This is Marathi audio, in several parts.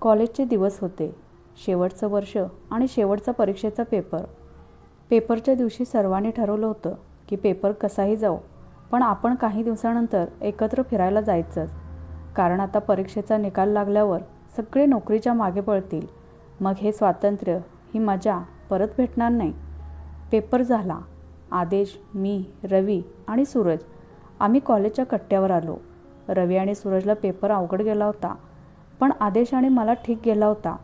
कॉलेजचे दिवस होते. शेवटचं वर्ष आणि शेवटचा परीक्षेचा पेपर. पेपरच्या दिवशी सर्वांनी ठरवलं होतं की पेपर कसाही जाऊ पण आपण काही दिवसानंतर एकत्र फिरायला जायचंच. कारण आता परीक्षेचा निकाल लागल्यावर सगळे नोकरीच्या मागे पळतील. मग हे स्वातंत्र्य ही मजा परत भेटणार नाही. पेपर झाला. आदेश मी रवी आणि सूरज. आम्ही कॉलेजच्या कट्ट्यावर आलो. रवी आणि सूरजला पेपर अवघड गेला होता. पण आदेशाने मला ठीक गेला होता.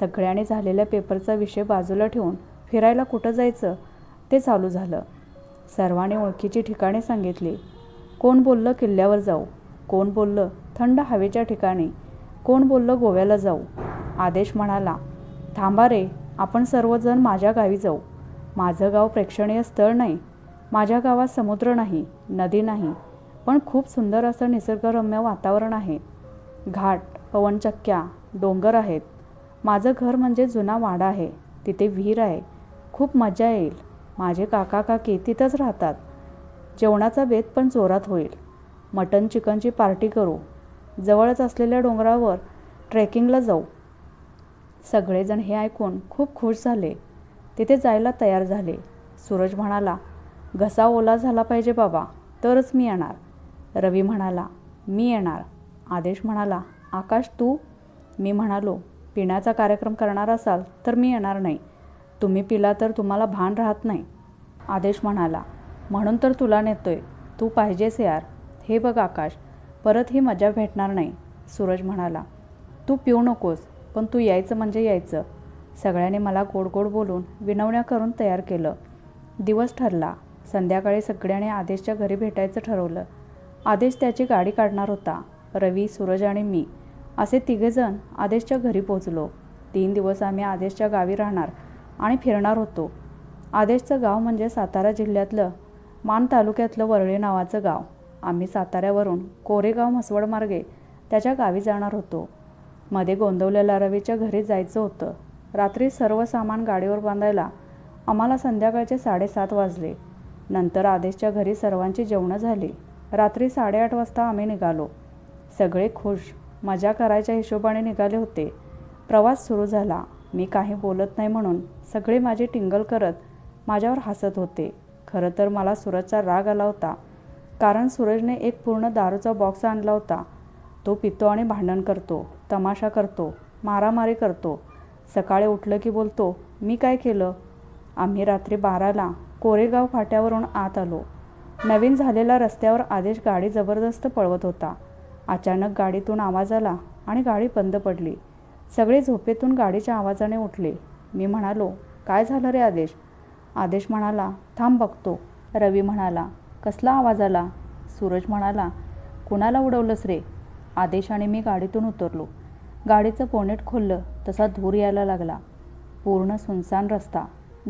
सगळ्याने झालेल्या पेपरचा विषय बाजूला ठेवून फिरायला कुठं जायचं ते चालू झालं. सर्वांनी ओळखीची ठिकाणे सांगितली. कोण बोललं किल्ल्यावर जाऊ? कोण बोललं थंड हवेच्या ठिकाणी? कोण बोललं गोव्याला जाऊ? आदेश म्हणाला थांबा रे आपण सर्वजण माझ्या गावी जाऊ. माझं गाव प्रेक्षणीय स्थळ नाही. माझ्या गावात समुद्र नाही नदी नाही पण खूप सुंदर असं निसर्गरम्य वातावरण आहे. घाट पवनचक्क्या डोंगर आहेत. माझं घर म्हणजे जुना वाडा आहे. तिथे विहीर आहे. खूप मजा येईल. माझे काका काकी तिथंच राहतात. जेवणाचा बेत पण जोरात होईल. मटन चिकनची पार्टी करू. जवळच असलेल्या डोंगरावर ट्रेकिंगला जाऊ. सगळेजण हे ऐकून खूप खुश झाले. तिथे जायला तयार झाले. सूरज म्हणाला घसा ओला झाला पाहिजे बाबा तरच मी येणार. रवी म्हणाला मी येणार. आदेश म्हणाला आकाश तू? मी म्हणालो पिण्याचा कार्यक्रम करणार असाल तर मी येणार नाही. तुम्ही पिला तर तुम्हाला भान राहत नाही. आदेश म्हणाला म्हणून तर तुला नेतोय. तू पाहिजेस यार. हे बघ आकाश परत ही मजा भेटणार नाही. सूरज म्हणाला तू पिऊ नकोस पण तू यायचं म्हणजे यायचं. सगळ्यांनी मला गोड गोड बोलून विनवण्या करून तयार केलं. दिवस ठरला. संध्याकाळी सगळ्यांनी आदेशच्या घरी भेटायचं ठरवलं. आदेश त्याची गाडी काढणार होता. रवी सूरज आणि मी. असे तिघेजण आदेशच्या घरी पोचलो. तीन दिवस आम्ही आदेशच्या गावी राहणार आणि फिरणार होतो. आदेशचं गाव म्हणजे सातारा जिल्ह्यातलं मान तालुक्यातलं वरळी नावाचं गाव. आम्ही साताऱ्यावरून कोरेगाव म्हसवड मार्गे त्याच्या गावी जाणार होतो. मध्ये गोंदवलेल्या रवीच्या घरी जायचं होतं. रात्री सर्व सामान गाडीवर बांधायला आम्हाला संध्याकाळचे साडेसात वाजले. नंतर आदेशच्या घरी सर्वांची जेवणं झाली. रात्री साडेआठ वाजता आम्ही निघालो. सगळे खुश. मजा करायच्या हिशोबाने निघाले होते. प्रवास सुरू झाला. मी काही बोलत नाही म्हणून सगळे माझे टिंगल करत माझ्यावर हसत होते. खरं तर मला सूरजचा राग आला होता. कारण सूरजने एक पूर्ण दारूचा बॉक्स आणला होता. तो पितो आणि भांडण करतो तमाशा करतो मारामारी करतो. सकाळी उठलं की बोलतो मी काय केलं? आम्ही रात्री बाराला कोरेगाव फाट्यावरून आत आलो. नवीन झालेला रस्त्यावर आदेश गाडी जबरदस्त पळवत होता. अचानक गाडीतून आवाज आला आणि गाडी बंद पडली. सगळे झोपेतून गाडीच्या आवाजाने उठले. मी म्हणालो काय झालं रे आदेश? आदेश म्हणाला थांब बघतो. रवी म्हणाला कसला आवाज आला? सूरज म्हणाला कुणाला उडवलंस रे? आदेश आणि मी गाडीतून उतरलो. गाडीचं पोनेट खोललं तसा धूर यायला लागला. पूर्ण सुनसान रस्ता.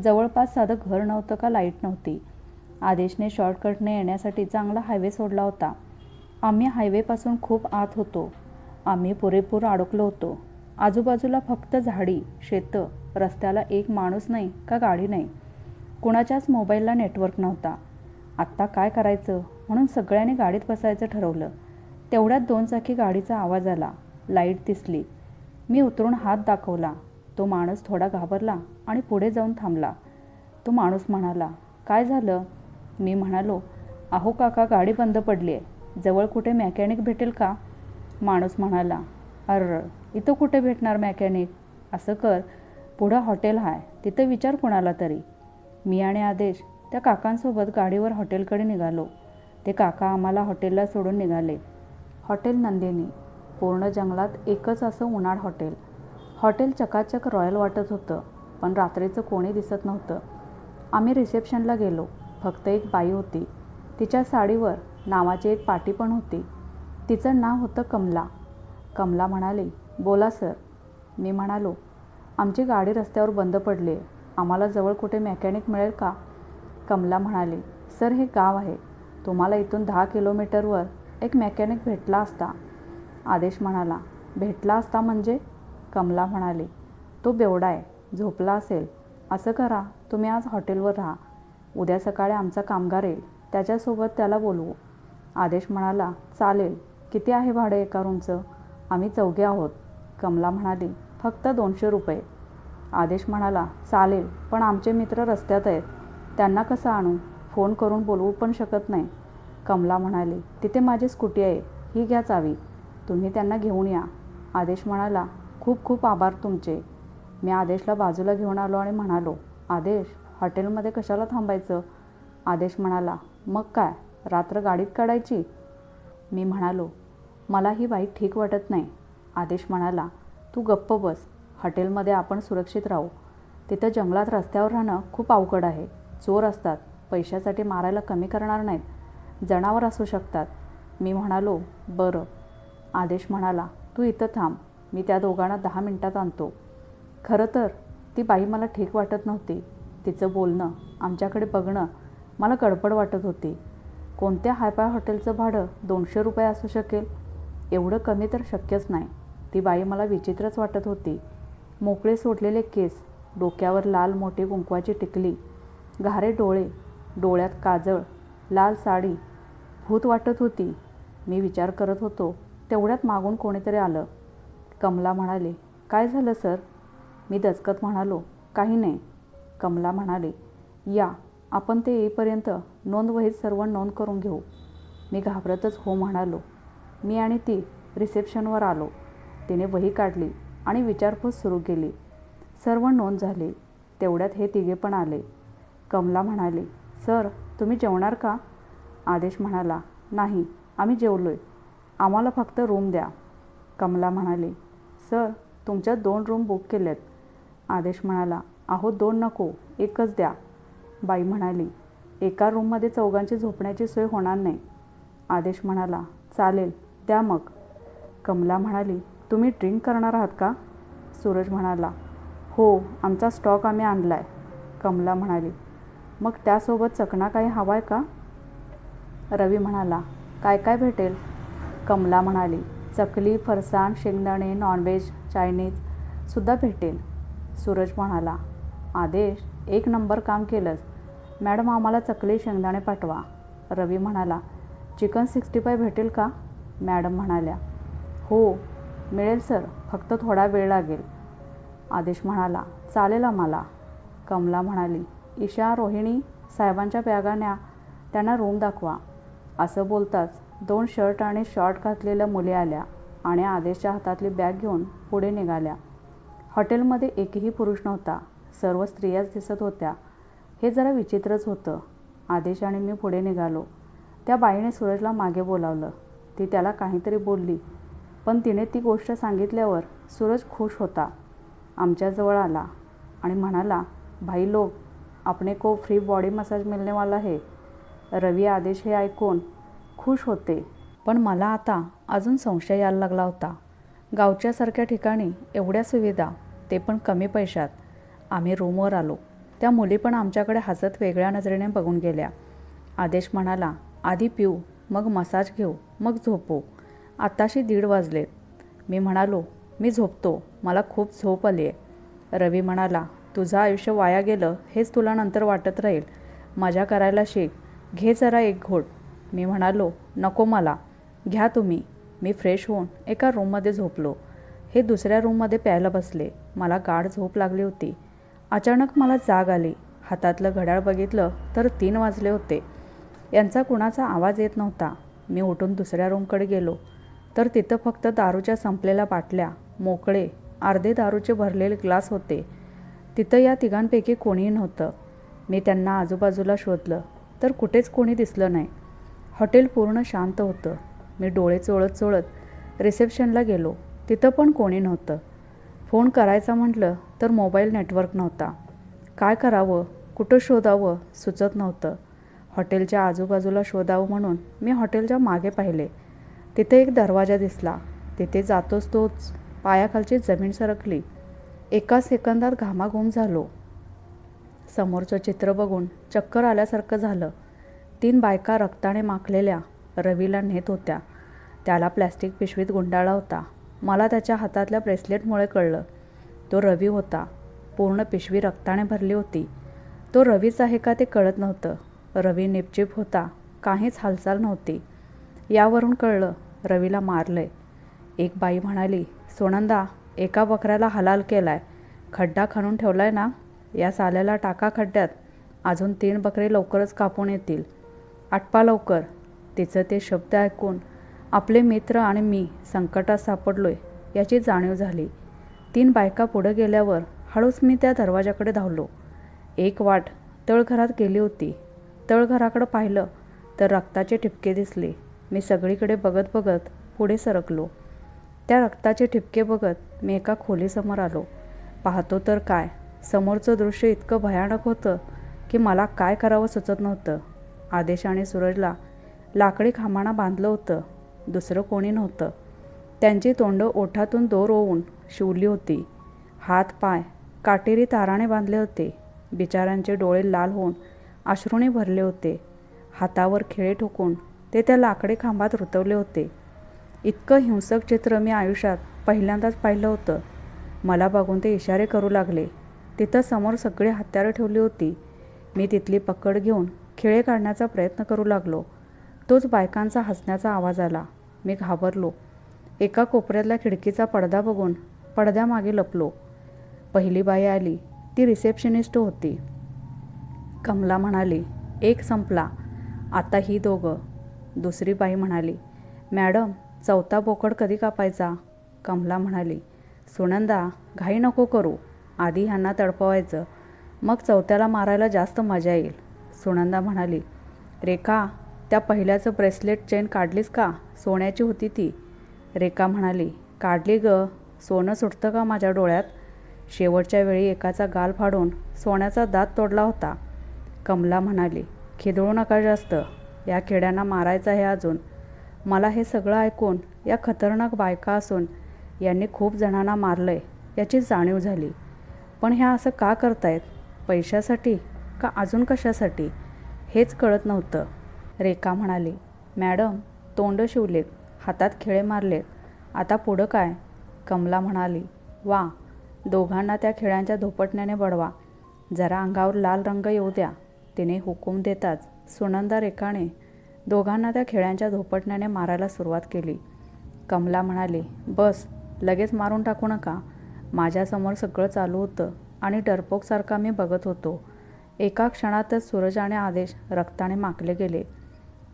जवळपास साधं घर नव्हतं का लाइट नव्हती. आदेशने शॉर्टकटने येण्यासाठी चांगला हायवे सोडला होता. आम्ही हायवेपासून खूप आत होतो. आम्ही पुरेपूर अडकलो होतो. आजूबाजूला फक्त झाडी शेतं रस्त्याला एक माणूस नाही का गाडी नाही? कुणाच्याच मोबाईलला नेटवर्क नव्हता. आत्ता काय करायचं? म्हणून सगळ्यांनी गाडीत बसायचं ठरवलं. तेवढ्यात दोन चाकी गाडीचा आवाज आला. लाइट दिसली. मी उतरून हात दाखवला. तो माणूस थोडा घाबरला आणि पुढे जाऊन थांबला. तो माणूस म्हणाला काय झालं? मी म्हणालो अहो काका गाडी बंद पडली आहे जवळ कुठे मॅकॅनिक भेटेल का? माणूस म्हणाला अर इथं कुठे भेटणार मॅकॅनिक असं कर पुढं हॉटेल आहे तिथं विचार कोणाला तरी. मी आणि आदेश त्या काकांसोबत गाडीवर हॉटेलकडे निघालो. ते काका आम्हाला हॉटेलला सोडून निघाले. हॉटेल नंदिनी पूर्ण जंगलात एकच असं उन्हाळ हॉटेल हॉटेल चकाचक रॉयल वाटत होतं पण रात्रीचं कोणी दिसत नव्हतं. आम्ही रिसेप्शनला गेलो. फक्त एक बाई होती. तिच्या साडीवर नावाची एक पाटी पण होती. तिचं नाव होतं कमला. कमला म्हणाली बोला सर. मी म्हणालो आमची गाडी रस्त्यावर बंद पडली आहे आम्हाला जवळ कुठे मेकॅनिक मिळेल का? कमला म्हणाली सर हे गाव आहे. तुम्हाला इथून दहा किलोमीटरवर एक मेकॅनिक भेटला असता. आदेश म्हणाला भेटला असता म्हणजे? कमला म्हणाली तो बेवडा आहे. झोपला असेल. असं करा. तुम्ही आज हॉटेलवर राहा. उद्या सकाळी आमचा कामगार येईल. त्याच्यासोबत त्याला बोलवू. आदेश म्हणाला चालेल किती आहे भाडं एका रूमचं? आम्ही चौघे आहोत. कमला म्हणाली फक्त दोनशे रुपये. आदेश म्हणाला चालेल पण आमचे मित्र रस्त्यात आहेत. त्यांना कसं आणू? फोन करून बोलवू पण शकत नाही. कमला म्हणाली तिथे माझी स्कूटी आहे ही घ्या चावी. तुम्ही त्यांना घेऊन या. आदेश म्हणाला खूप खूप आभार तुमचे. मी आदेशला बाजूला घेऊन आलो आणि म्हणालो आदेश हॉटेलमध्ये कशाला थांबायचं? आदेश म्हणाला मग काय? रात्र गाडीत काढायची? मी म्हणालो मला ही बाईक ठीक वाटत नाही. आदेश म्हणाला तू गप्प बस हॉटेलमध्ये आपण सुरक्षित राहू. तिथं जंगलात रस्त्यावर राहणं खूप अवघड आहे. चोर असतात. पैशासाठी मारायला कमी करणार नाहीत. जनावर असू शकतात. मी म्हणालो बरं. आदेश म्हणाला तू इथं थांब. मी त्या दोघांना दहा मिनटात आणतो. खरं तर ती बाई मला ठीक वाटत नव्हती. तिचं बोलणं आमच्याकडे बघणं मला गडबड वाटत होती. कोणत्या हायपाय हॉटेलचं भाडं दोनशे रुपये असू शकेल? एवढं कमी तर शक्यच नाही. ती बाई मला विचित्रच वाटत होती. मोकळे सोडलेले केस डोक्यावर लाल मोठी कुंकवाची टिकली घारे डोळे डोळ्यात काजळ लाल साडी. भूत वाटत होती. मी विचार करत होतो तेवढ्यात मागून कोणीतरी आलं. कमला म्हणाले काय झालं सर? मी दचकत म्हणालो काही नाही. कमला म्हणाले या आपण ते येईपर्यंत नोंदवहीत सर्व नोंद करून घेऊ. मी घाबरतच हो म्हणालो. मी आणि ती रिसेप्शनवर आलो. तिने वही काढली आणि विचारपूस सुरू केली. सर्व नोंद झाली. तेवढ्यात हे तिघे पण आले. कमला म्हणाली सर तुम्ही जेवणार का? आदेश म्हणाला नाही आम्ही जेवलोय. आम्हाला फक्त रूम द्या. कमला म्हणाली सर तुमच्या दोन रूम बुक केल्यात आदेश म्हणाला अहो दोन नको एकच द्या. बाई म्हणाली एका रूममध्ये चौघांची झोपण्याची सोय होणार नाही. आदेश म्हणाला चालेल द्या मग. कमला म्हणाली तुम्ही ड्रिंक करणार आहात का? सूरज म्हणाला हो आमचा स्टॉक आम्ही आणला आहे कमला म्हणाली मग त्यासोबत चकना काही हवा आहे का? रवी म्हणाला काय काय भेटेल? कमला म्हणाली चकली फरसाण शेंगदाणे नॉनव्हेज चायनीजसुद्धा भेटेल. सूरज म्हणाला आदेश एक नंबर काम केलंच मॅडम आम्हाला चकली शेंगदाणे पाठवा. रवी म्हणाला चिकन सिक्स्टी फाय भेटेल का? मॅडम म्हणाल्या हो मिळेल सर फक्त थोडा वेळ लागेल. आदेश म्हणाला चालेल आम्हाला. कमला म्हणाली ईशा रोहिणी साहेबांच्या बॅगा न्या त्यांना रूम दाखवा. असं बोलताच दोन शर्ट आणि शॉर्ट घातलेल्या मुली आल्या आणि आदेशच्या हातातली बॅग घेऊन पुढे निघाल्या. हॉटेलमध्ये एकही पुरुष नव्हता. सर्व स्त्रियाच दिसत होत्या. हे जरा विचित्रच होतं. आदेश आणि मी पुढे निघालो. त्या बाईने सूरजला मागे बोलावलं. ती त्याला काहीतरी बोलली. पण तिने ती गोष्ट सांगितल्यावर सूरज खुश होता. आमच्याजवळ आला आणि म्हणाला भाई लोक अपने को फ्री बॉडी मसाज मिळणेवाला वाला है. रवी आदेश हे ऐकून खुश होते. पण मला आता अजून संशय यायला लागला होता. गावच्यासारख्या ठिकाणी एवढ्या सुविधा ते पण कमी पैशात. आम्ही रूमवर आलो. त्या मुली पण आमच्याकडे हसत वेगळ्या नजरेने बघून गेल्या. आदेश म्हणाला आधी पिऊ मग मसाज घेऊ मग झोपू. आत्ताशी दीड वाजलेत. मी म्हणालो मी झोपतो मला खूप झोप आली आहे रवी म्हणाला तुझं आयुष्य वाया गेलं हेच तुला नंतर वाटत राहील. मजा करायला शिक. घे जरा एक घोट. मी म्हणालो नको मला. घ्या तुम्ही. मी फ्रेश होऊन एका रूममध्ये झोपलो. हे दुसऱ्या रूममध्ये प्यायला बसले. मला गाढ झोप लागली होती. अचानक मला जाग आली. हातातलं घड्याळ बघितलं तर तीन वाजले होते. यांचा कुणाचा आवाज येत नव्हता. मी उठून दुसऱ्या रूमकडे गेलो. तर तिथं फक्त दारूच्या संपलेल्या बाटल्या मोकळे अर्धे दारूचे भरलेले ग्लास होते. तिथं या तिघांपैकी कोणीही नव्हतं. मी त्यांना आजूबाजूला शोधलं तर कुठेच कोणी दिसलं नाही. हॉटेल पूर्ण शांत होतं. मी डोळे चोळत चोळत रिसेप्शनला गेलो. तिथं पण कोणी नव्हतं. फोन करायचा म्हटलं तर मोबाईल नेटवर्क नव्हता. काय करावं? कुठं शोधावं? सुचत नव्हतं. हॉटेलच्या आजूबाजूला शोधावं म्हणून मी हॉटेलच्या मागे पाहिले. तिथे एक दरवाजा दिसला. तिथे जातोच तोच. पायाखालची जमीन सरकली. एका सेकंदात घामाघूम झालो. समोरचं चित्र बघून चक्कर आल्यासारखं झालं. तीन बायका रक्ताने माखलेल्या रवीला नेत होत्या. त्याला प्लॅस्टिक पिशवीत गुंडाळा होता. मला त्याच्या हातातल्या ब्रेसलेटमुळे कळलं. तो रवी होता. पूर्ण पिशवी रक्ताने भरली होती. तो रवीच आहे का ते कळत नव्हतं. रवी निपचिप होता. काहीच हालचाल नव्हती. यावरून कळलं रवीला मारलंय. एक बाई म्हणाली सोनंदा एका बकऱ्याला हलाल केलाय. खड्डा खणून ठेवलाय ना? या साल्याला टाका खड्ड्यात. अजून तीन बकरे लवकरच कापून येतील. आटपा लवकर. तिचं ते शब्द ऐकून आपले मित्र आणि मी संकटात सापडलोय याची जाणीव झाली. तीन बायका पुढं गेल्यावर हळूच मी त्या दरवाजाकडे धावलो. एक वाट तळघरात गेली होती. तळघराकडं पाहिलं तर रक्ताचे ठिपके दिसले. मी सगळीकडे बघत बघत पुढे सरकलो. त्या रक्ताचे ठिपके बघत मी एका खोलीसमोर आलो. पाहतो तर काय समोरचं दृश्य इतकं भयानक होतं की मला काय करावं सुचत नव्हतं. आदेश आणि सूरजला लाकडी खांबाणा बांधलं होतं. दुसरं कोणी नव्हतं. त्यांची तोंडं ओठातून दोर ओवून शिवली होती. हात पाय काटेरी ताराने बांधले होते. बिचाऱ्यांचे डोळे लाल होऊन अश्रूने भरले होते. हातावर खिळे ठोकून ते त्या लाकडे खांबात रुतवले होते. इतकं हिंसक चित्र मी आयुष्यात पहिल्यांदाच पाहिलं होतं. मला बघून ते इशारे करू लागले. तिथं समोर सगळी हत्यारं ठेवली होती. मी तिथली पकड घेऊन खिळे काढण्याचा प्रयत्न करू लागलो. तोच बायकांचा हसण्याचा आवाज आला. मी घाबरलो. एका कोपऱ्यातल्या खिडकीचा पडदा बघून पडद्यामागे लपलो. पहिली बाई आली. ती रिसेप्शनिस्ट होती. कमला म्हणाली एक संपला. आता ही दोघं. दुसरी बाई म्हणाली मॅडम चौथा बोकड कधी कापायचा? कमला म्हणाली सुनंदा घाई नको करू. आधी ह्यांना तडपवायचं. मग चौथ्याला मारायला जास्त मजा येईल. सुनंदा म्हणाली रेखा त्या पहिल्याचं ब्रेसलेट चेन काढलीस का? सोन्याची होती ती. रेखा म्हणाली काढली ग. सोनं सुटतं का माझ्या डोळ्यात? शेवटच्या वेळी एकाचा गाल फाडून सोन्याचा दात तोडला होता. कमला म्हणाली खिदळू नका जास्त. या खेड्यांना मारायचं आहे अजून. मला हे सगळं ऐकून या खतरनाक बायका असून यांनी खूप जणांना मारलं आहे याची जाणीव झाली. पण ह्या असं का करतायत? पैशासाठी का अजून कशासाठी? हेच कळत नव्हतं. रेखा म्हणाली मॅडम तोंड शिवलेत हातात खिळे मारलेत. आता पुढं काय? कमला म्हणाली वा दोघांना त्या खिळ्यांच्या धोपटण्याने बडवा. जरा अंगावर लाल रंग येऊ द्या. तिने हुकूम देताच सुनंदा रेखाने दोघांना त्या खिळ्यांच्या धोपटण्याने मारायला सुरुवात केली. कमला म्हणाली बस लगेच मारून टाकू नका. माझ्यासमोर सगळं चालू होतं आणि डरपोकसारखा मी बघत होतो. एका क्षणातच सूरज आणि आदेश रक्ताने माकले गेले.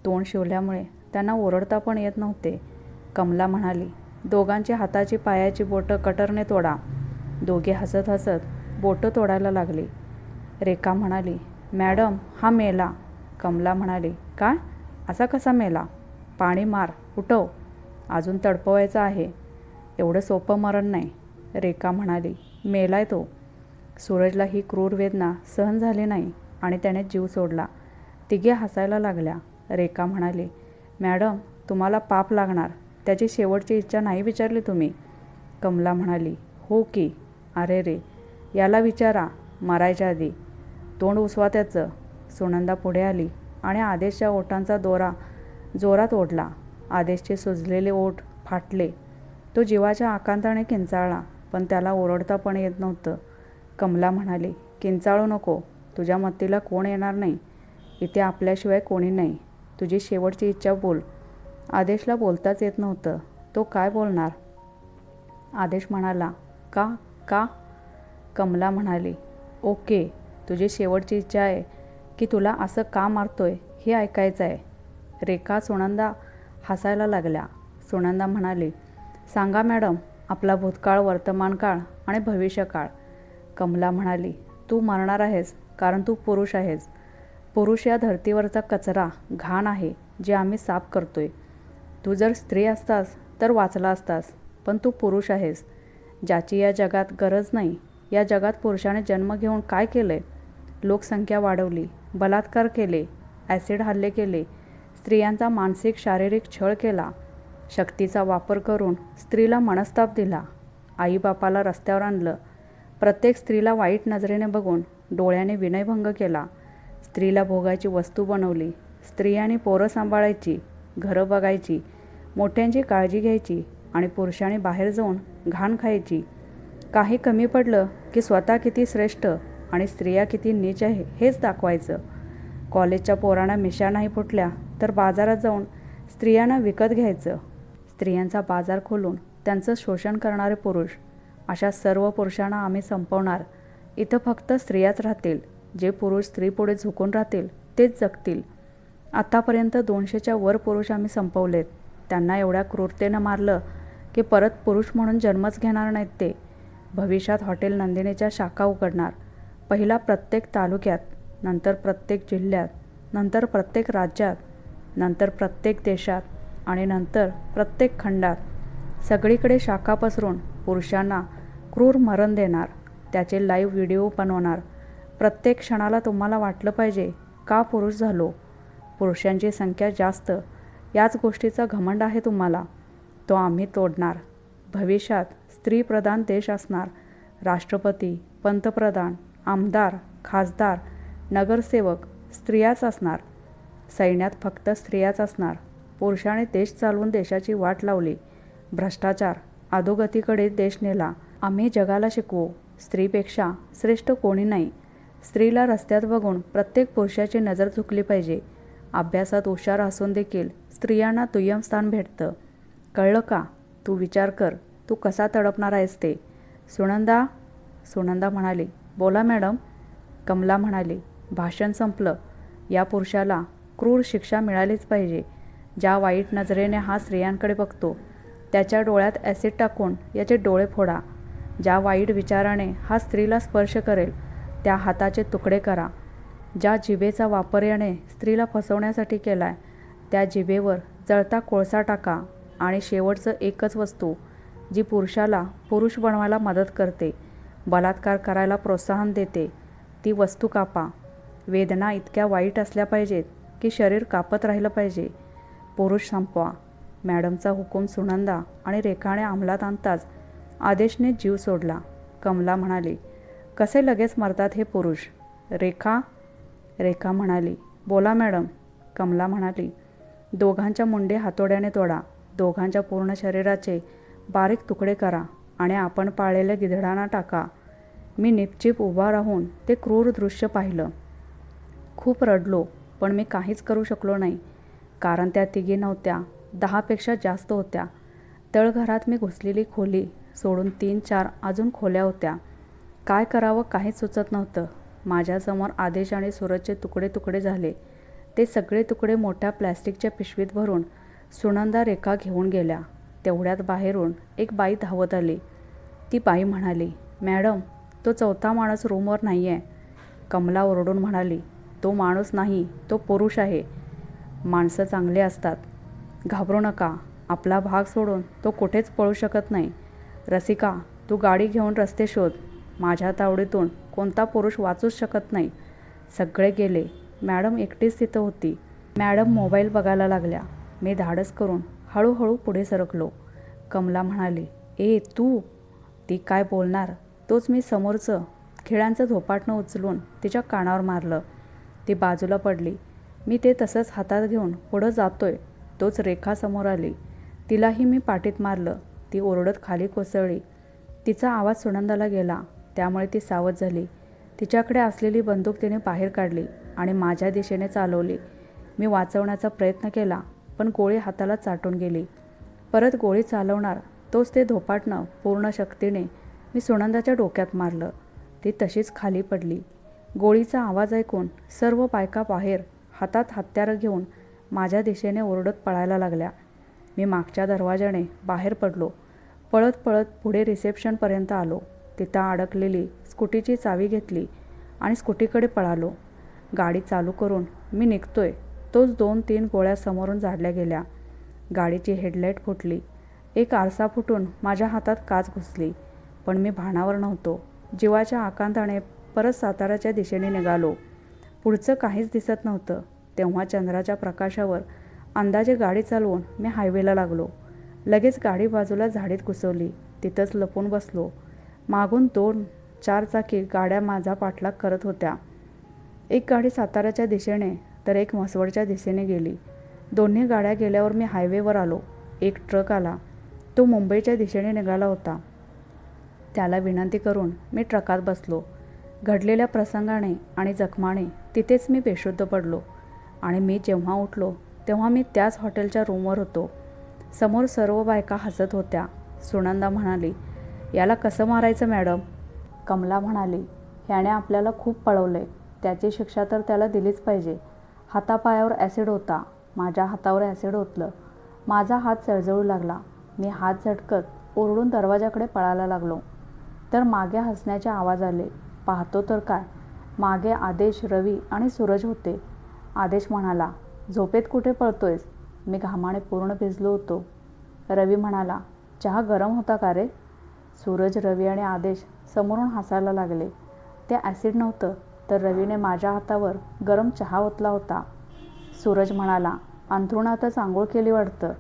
तोंड शिवल्यामुळे त्यांना ओरडता पण येत नव्हते. कमला म्हणाली दोघांची हाताची पायाची बोटं कटरने तोडा. दोघे हसत हसत बोटं तोडायला लागली. रेखा म्हणाली मॅडम हा मेला. कमला म्हणाली काय? असा कसा मेला? पाणी मार उठव. अजून तडपवायचं आहे. एवढं सोपं मरण नाही. रेखा म्हणाली मेलाय तो. सूरजला ही क्रूर वेदना सहन झाली नाही आणि त्याने जीव सोडला. तिघे हसायला लागल्या. रेखा म्हणाली मॅडम तुम्हाला पाप लागणार. त्याची शेवटची इच्छा नाही विचारली तुम्ही? कमला म्हणाली हो की. अरे रे याला विचारा मारायच्या आधी. तोंड उसवा त्याचं. सुनंदा पुढे आली आणि आदेशच्या ओठांचा दोरा जोरात ओढला. आदेशचे सुजलेले ओठ फाटले. तो जीवाच्या आकांताने किंचाळला पण त्याला ओरडता पण येत नव्हतं. कमला म्हणाली किंचाळू नको तुझ्या मत्तीला कोण येणार नाही? इथे आपल्याशिवाय कोणी नाही. तुझी शेवटची इच्छा बोल. आदेशला बोलताच येत नव्हतं. तो काय बोलणार? आदेश म्हणाला का? का? कमला म्हणाली ओके तुझी शेवटची इच्छा आहे की तुला असं का मारतोय हे ऐकायचं आहे. रेखा सुनंदा हसायला लागल्या. सुनंदा म्हणाली सांगा मॅडम आपला भूतकाळ वर्तमानकाळ आणि भविष्यकाळ. कमला म्हणाली तू मरणार आहेस कारण तू पुरुष आहेस. पुरुष या धर्तीवरचा कचरा घाण आहे जे आम्ही साफ करतोय. तू जर स्त्री असतास तर वाचला असतास पण तू पुरुष आहेस. ज्याची या जगात गरज नाही या जगात पुरुषाने जन्म घेऊन काय केलंय लोकसंख्या वाढवली बलात्कार केले ॲसिड हल्ले केले स्त्रियांचा मानसिक शारीरिक छळ केला शक्तीचा वापर करून स्त्रीला मनस्ताप दिला आईबापाला रस्त्यावर आणलं प्रत्येक स्त्रीला वाईट नजरेने बघून डोळ्याने विनयभंग केला स्त्रीला भोगायची वस्तू बनवली स्त्रियांनी पोरं सांभाळायची घरं बघायची मोठ्यांची काळजी घ्यायची आणि पुरुषांनी बाहेर जाऊन घाण खायची. काही कमी पडलं की स्वतः किती श्रेष्ठ आणि स्त्रिया किती नीच आहे हेच दाखवायचं. कॉलेजच्या पोरांना मिशा नाही फुटल्या तर बाजारात जाऊन स्त्रियांना विकत घ्यायचं. स्त्रियांचा बाजार खोलून त्यांचं शोषण करणारे पुरुष अशा सर्व पुरुषांना आम्ही संपवणार. इथं फक्त स्त्रियाच राहतील जे पुरुष स्त्रीपुढे झुकून राहतील तेच जगतील. आत्तापर्यंत दोनशेच्या वर पुरुष आम्ही संपवलेत. त्यांना एवढ्या क्रूरतेनं मारलं की परत पुरुष म्हणून जन्मच घेणार नाहीत ते. भविष्यात हॉटेल नंदिनीच्या शाखा उघडणार. पहिला प्रत्येक तालुक्यात नंतर प्रत्येक जिल्ह्यात नंतर प्रत्येक राज्यात नंतर प्रत्येक देशात आणि नंतर प्रत्येक खंडात सगळीकडे शाखा पसरून पुरुषांना क्रूर मरण देणार. त्याचे लाईव्ह व्हिडिओ बनवणार. प्रत्येक क्षणाला तुम्हाला वाटलं पाहिजे का पुरुष झालो? पुरुषांची संख्या जास्त याच गोष्टीचा घमंड आहे तुम्हाला. तो आम्ही तोडणार. भविष्यात स्त्रीप्रधान देश असणार. राष्ट्रपती पंतप्रधान आमदार खासदार नगरसेवक स्त्रियाच असणार. सैन्यात फक्त स्त्रियाच असणार. पुरुषाने देश चालवून देशाची वाट लावली. भ्रष्टाचार अधोगतीकडे देश नेला. आम्ही जगाला शिकवू. स्त्रीपेक्षा श्रेष्ठ कोणी नाही. स्त्रीला रस्त्यात बघून प्रत्येक पुरुषाची नजर झुकली पाहिजे. अभ्यासात हुशार असून देखील स्त्रियांना दुय्यम स्थान भेटतं. कळलं का? तू विचार कर. तू कसा तडपणार आहेस ते? सुनंदा सुनंदा म्हणाली बोला मॅडम. कमला म्हणाली भाषण संपलं. या पुरुषाला क्रूर शिक्षा मिळालीच पाहिजे. ज्या वाईट नजरेने हा स्त्रियांकडे बघतो त्याच्या डोळ्यात ॲसिड टाकून याचे डोळे फोडा. ज्या वाईट विचाराने हा स्त्रीला स्पर्श करेल त्या हाताचे तुकडे करा. ज्या जिभेचा वापर याने स्त्रीला फसवण्यासाठी केला आहे त्या जिभेवर जळता कोळसा टाका आणि शेवटचं एकच वस्तू जी पुरुषाला पुरुष बनवायला मदत करते बलात्कार करायला प्रोत्साहन देते ती वस्तू कापा. वेदना इतक्या वाईट असल्या पाहिजेत की शरीर कापत राहिलं पाहिजे. पुरुष संपवा. मॅडमचा हुकूम सुनंदा आणि रेखाने अंमलात आणताच आदेशने जीव सोडला. कमला म्हणाली कसे लगेच मरतात हे पुरुष? रेखा रेखा म्हणाली बोला मॅडम. कमला म्हणाली दोघांच्या मुंडे हातोड्याने तोडा. दोघांच्या पूर्ण शरीराचे बारीक तुकडे करा आणि आपण पाळलेल्या गिधडांना टाका. मी निपचिप उभा राहून ते क्रूर दृश्य पाहिलं. खूप रडलो पण मी काहीच करू शकलो नाही. कारण त्या तिघी नव्हत्या दहापेक्षा जास्त होत्या. तळघरात मी घुसलेली खोली सोडून तीन चार अजून खोल्या होत्या. काय करावं काहीच सुचत नव्हतं. माझ्यासमोर आदेश आणि सूरजचे तुकडे तुकडे झाले. ते सगळे तुकडे मोठ्या प्लॅस्टिकच्या पिशवीत भरून सुनंदा रेखा घेऊन गेल्या. तेवढ्यात बाहेरून एक बाई धावत आली. ती बाई म्हणाली मॅडम तो चौथा माणूस रूमवर नाही आहे कमला ओरडून म्हणाली तो माणूस नाही तो पुरुष आहे. माणसं चांगले असतात. घाबरू नका. आपला भाग सोडून तो कुठेच पळू शकत नाही. रसिका तू गाडी घेऊन रस्ते शोध. माझ्या तावडीतून कोणता पुरुष वाचूच शकत नाही. सगळे गेले. मॅडम एकटीच तिथं होती. मॅडम मोबाईल बघायला लागल्या. मी धाडस करून हळूहळू पुढे सरकलो. कमला म्हणाली ए तू? ती काय बोलणार? तोच मी समोरचं. खिळ्यांचं झोपाटणं उचलून तिच्या कानावर मारलं. ती बाजूला पडली. मी ते तसंच हातात घेऊन पुढं जातोय. तोच रेखा समोर आली. तिलाही मी पाठीत मारलं. ती ओरडत खाली कोसळली. तिचा आवाज सुनंदाला गेला. त्यामुळे ती सावध झाली. तिच्याकडे असलेली बंदूक तिने बाहेर काढली आणि माझ्या दिशेने चालवली. मी वाचवण्याचा प्रयत्न केला पण गोळी हाताला चाटून गेली. परत गोळी चालवणार तोच ते धोपाटणं पूर्ण शक्तीने मी सुनंदाच्या डोक्यात मारलं. ती तशीच खाली पडली. गोळीचा आवाज ऐकून सर्व बायका बाहेर हातात हत्यारं घेऊन माझ्या दिशेने ओरडत पळायला लागल्या. मी मागच्या दरवाजाने बाहेर पडलो. पळत पळत पुढे रिसेप्शनपर्यंत आलो. तिथं अडकलेली स्कूटीची चावी घेतली आणि स्कूटीकडे पळालो. गाडी चालू करून मी निघतोय. तोच दोन तीन गोळ्या समोरून झाडल्या गेल्या. गाडीची हेडलाईट फुटली. एक आरसा फुटून माझ्या हातात काच घुसली. पण मी भाणावर नव्हतो. जीवाच्या आकांताने परत साताऱ्याच्या दिशेने निघालो. पुढचं काहीच दिसत नव्हतं. तेव्हा चंद्राच्या प्रकाशावर अंदाजे गाडी चालवून मी हायवेला लागलो. लगेच गाडी बाजूला झाडीत घुसवली. तिथंच लपून बसलो. मागून दोन चारचाकी गाड्या माझा पाठलाग करत होत्या. एक गाडी साताऱ्याच्या दिशेने तर एक म्हसवडच्या दिशेने गेली. दोन्ही गाड्या गेल्यावर मी हायवेवर आलो. एक ट्रक आला. तो मुंबईच्या दिशेने निघाला होता. त्याला विनंती करून मी ट्रकात बसलो. घडलेल्या प्रसंगाने आणि जखमाने तिथेच मी बेशुद्ध पडलो. आणि मी जेव्हा उठलो तेव्हा मी त्याच हॉटेलच्या रूमवर होतो. समोर सर्व बायका हसत होत्या. सुनंदा म्हणाली याला कसं मारायचं मॅडम? कमला म्हणाली ह्याने आपल्याला खूप पळवले त्याची शिक्षा तर त्याला दिलीच पाहिजे. हातापायावर ॲसिड होता. माझ्या हातावर ॲसिड ओतलं. माझा हात चळजळू लागला. मी हात झटकत ओरडून दरवाजाकडे पळायला लागलो. तर मागे हसण्याचे आवाज आले. पाहतो तर काय? मागे आदेश रवी आणि सूरज होते. आदेश म्हणाला झोपेत कुठे पळतोयस? मी घामाने पूर्ण भिजलो होतो. रवी म्हणाला चहा गरम होता का रे? सूरज रवी आणि आदेश समोरून हसायला लागले. ते ॲसिड नव्हतं तर रवीने माझ्या हातावर गरम चहा ओतला होता. सूरज म्हणाला अंथरुणातच आंघोळ केली वाटतं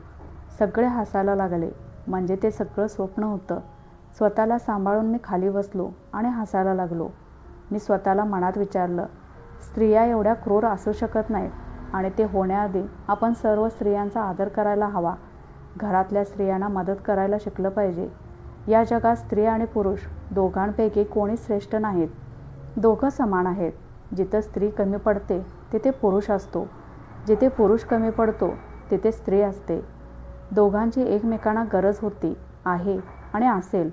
सगळे हसायला लागले. म्हणजे ते सगळं स्वप्न होतं. स्वतःला सांभाळून मी खाली बसलो आणि हसायला लागलो. मी स्वतःला मनात विचारलं स्त्रिया एवढ्या क्रूर असू शकत नाहीत आणि ते होण्याआधी आपण सर्व स्त्रियांचा आदर करायला हवा. घरातल्या स्त्रियांना मदत करायला शिकलं पाहिजे. या जगात स्त्री आणि पुरुष दोघांपैकी कोणी श्रेष्ठ नाहीत. दोघं समान आहेत. जिथं स्त्री कमी पडते तिथे पुरुष असतो. जिथे पुरुष कमी पडतो तिथे स्त्री असते. दोघांची एकमेकांना गरज होती आहे आणि असेल.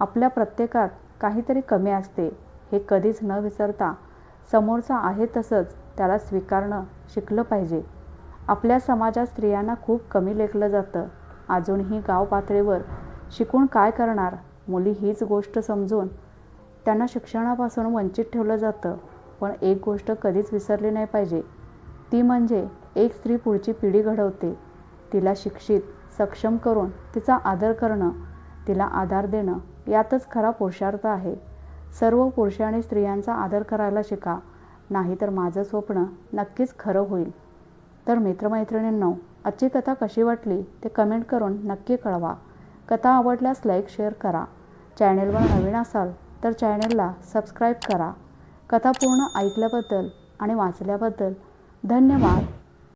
आपल्या प्रत्येकात काहीतरी कमी असते हे कधीच न विसरता समोरचा आहे तसंच त्याला स्वीकारणं शिकलं पाहिजे. आपल्या समाजात स्त्रियांना खूप कमी लेखलं जातं. अजूनही गाव पातळीवर शिकून काय करणार? मुली हीच गोष्ट समजून त्यांना शिक्षणापासून वंचित ठेवलं जातं. पण एक गोष्ट कधीच विसरली नाही पाहिजे. ती म्हणजे एक स्त्री पुढची पिढी घडवते. तिला शिक्षित सक्षम करून तिचा आदर करणं तिला आधार देणं यातच खरा पुरुषार्थ आहे. सर्व पुरुष आणि स्त्रियांचा आदर करायला शिका. नाहीतर माझं स्वप्न नक्कीच खरं होईल. तर मित्रमैत्रिणींनो आजची कथा कशी वाटली ते कमेंट करून नक्की कळवा. कथा आवडल्यास लाईक शेअर करा. चॅनेलवर नवीन असाल तर चॅनेलला सबस्क्राईब करा. कथा पूर्ण ऐकल्याबद्दल आणि वाचल्याबद्दल धन्यवाद.